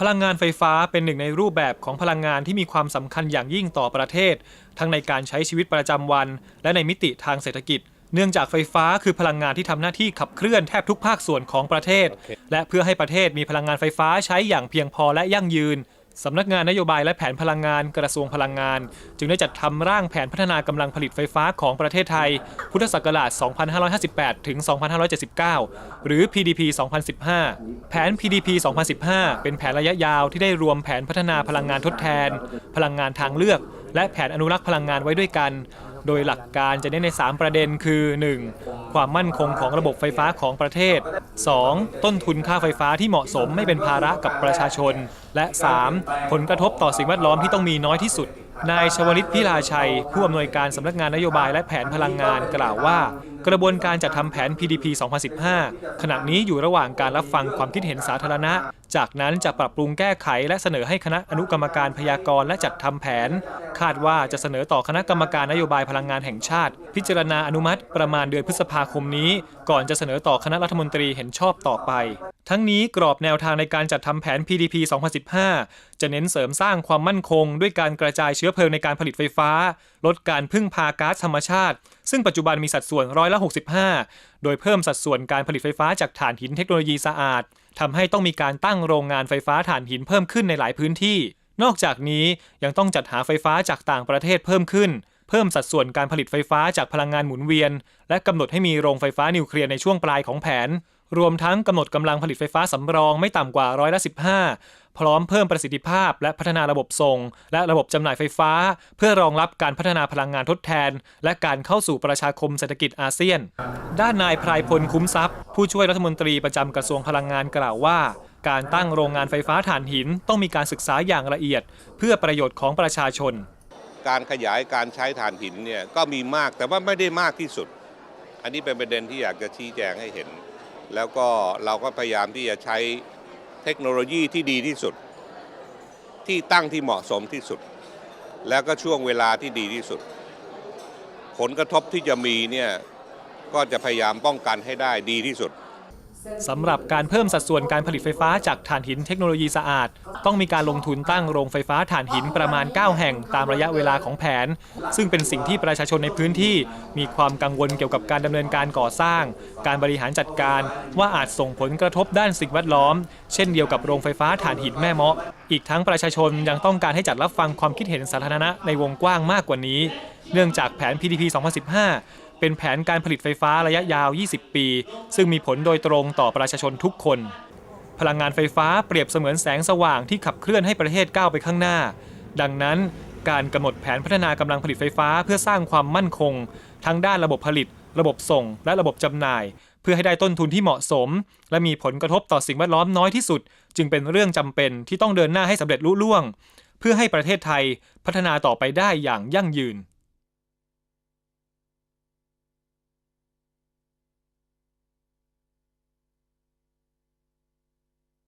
พลังงานไฟฟ้าเป็นหนึ่งในรูปแบบของพลังงานที่มีความสำคัญอย่างยิ่งต่อประเทศ ทั้งในการใช้ชีวิตประจำวัน และในมิติทางเศรษฐกิจ เนื่องจากไฟฟ้าคือพลังงานที่ทำหน้าที่ขับเคลื่อนแทบทุกภาคส่วนของประเทศ และเพื่อให้ประเทศมีพลังงานไฟฟ้าใช้อย่างเพียงพอและยั่งยืน สำนักงานนโยบายและแผนพลังงานกระทรวงพลังงาน จึงได้จัดทำร่างแผนพัฒนากำลังผลิตไฟฟ้าของประเทศไทย พุทธศักราช 2558 ถึง 2579 หรือ PDP 2015 แผน PDP 2015 เป็นแผนระยะยาวที่ได้รวมแผนพัฒนาพลังงานทดแทน พลังงานทางเลือก และแผนอนุรักษ์พลังงานไว้ด้วยกัน โดยหลักการจะเน้นใน 3 ประเด็นคือ 1. ความมั่นคงของระบบไฟฟ้าของประเทศ 2. ต้นทุนค่าไฟฟ้าที่เหมาะสมไม่เป็นภาระกับประชาชน และ 3. ผลกระทบต่อสิ่งแวดล้อมที่ต้องมีน้อยที่สุด นายชวลิตพิลาชัย ผู้อำนวยการสำนักงานนโยบายและแผนพลังงานกล่าวว่า กระบวนการจัดทำแผน PDP 2015 ขณะนี้อยู่ระหว่างการรับฟังความคิดเห็นสาธารณะ จากนั้นจะปรับปรุงแก้ไขและเสนอให้คณะอนุกรรมการพยากรณ์และจัดทำแผน คาดว่าจะเสนอต่อคณะกรรมการนโยบายพลังงานแห่งชาติ พิจารณาอนุมัติประมาณเดือนพฤษภาคมนี้ ก่อนจะเสนอต่อคณะรัฐมนตรีเห็นชอบต่อไป ทั้งนี้กรอบแนวทางในการจัดทำแผน PDP 2015 จะเน้นเสริมสร้างความมั่นคง ด้วยการกระจายเชื้อเพลิงในการผลิตไฟฟ้า ลดการพึ่งพาก๊าซธรรมชาติ ซึ่งปัจจุบันมีสัดส่วนร้อยละ 65 โดยเพิ่มสัดส่วนการผลิตไฟฟ้าจากถ่านหินเทคโนโลยีสะอาดทำให้ต้องมีการตั้งโรงงานไฟฟ้าถ่านหินเพิ่มขึ้นในหลายพื้นที่ นอกจากนี้ยังต้องจัดหาไฟฟ้าจากต่างประเทศเพิ่มขึ้น เพิ่มสัดส่วนการผลิตไฟฟ้าจากพลังงานหมุนเวียน และกำหนดให้มีโรงไฟฟ้านิวเคลียร์ในช่วงปลายของแผน รวมทั้งกำหนดกำลังผลิตไฟฟ้าสำรองไม่ต่ำกว่าร้อยละ 15 พร้อมเพิ่มประสิทธิภาพ และพัฒนาระบบส่ง และระบบจำหน่ายไฟฟ้า เพื่อรองรับการพัฒนาพลังงานทดแทน และการเข้าสู่ประชาคมเศรษฐกิจอาเซียน ด้านนายพรายพลคุ้มทรัพย์ ผู้ช่วยรัฐมนตรีประจำกระทรวงพลังงานกล่าวว่าการตั้งโรงงานไฟฟ้าถ่านหินต้องมีการศึกษาอย่างละเอียด เพื่อประโยชน์ของประชาชน การขยายการใช้ถ่านหินเนี่ยก็มีมากแต่ว่าไม่ได้มากที่สุด อันนี้เป็นประเด็นที่อยากจะชี้แจงให้เห็น แล้วก็เราก็พยายามที่จะใช้เทคโนโลยีที่ดีที่สุด ที่ตั้งที่เหมาะสมที่สุด แล้วก็ช่วงเวลาที่ดีที่สุด ผลกระทบที่จะมีเนี่ยก็จะพยายามป้องกันให้ได้ดีที่สุด สำหรับการเพิ่มสัดส่วนการผลิตไฟฟ้าจากถ่านหินเทคโนโลยีสะอาด ต้องมีการลงทุนตั้งโรงไฟฟ้าถ่านหินประมาณ 9 แห่งตามระยะเวลาของแผน ซึ่งเป็นสิ่งที่ประชาชนในพื้นที่ มีความกังวลเกี่ยวกับการดำเนินการก่อสร้าง การบริหารจัดการว่าอาจส่งผลกระทบด้านสิ่งแวดล้อม เช่นเดียวกับโรงไฟฟ้าถ่านหินแม่เมาะ อีกทั้งประชาชนยังต้องการให้จัดรับฟังความคิดเห็นสาธารณะในวงกว้างมากกว่านี้ เนื่องจากแผน PDP 2015 เป็นแผนการผลิตไฟฟ้าระยะยาว 20 ปี ซึ่งมีผลโดยตรงต่อประชาชนทุกคน พลังงานไฟฟ้าเปรียบเสมือนแสงสว่างที่ขับเคลื่อนให้ประเทศก้าวไปข้างหน้า ดังนั้นการกำหนดแผนพัฒนากำลังผลิตไฟฟ้าเพื่อสร้างความมั่นคง ทั้งด้านระบบผลิต ระบบส่ง และระบบจำหน่าย เพื่อให้ได้ต้นทุนที่เหมาะสม และมีผลกระทบต่อสิ่งแวดล้อมน้อยที่สุด จึงเป็นเรื่องจำเป็นที่ต้องเดินหน้าให้สำเร็จลุล่วง เพื่อให้ประเทศไทยพัฒนาต่อไปได้อย่างยั่งยืน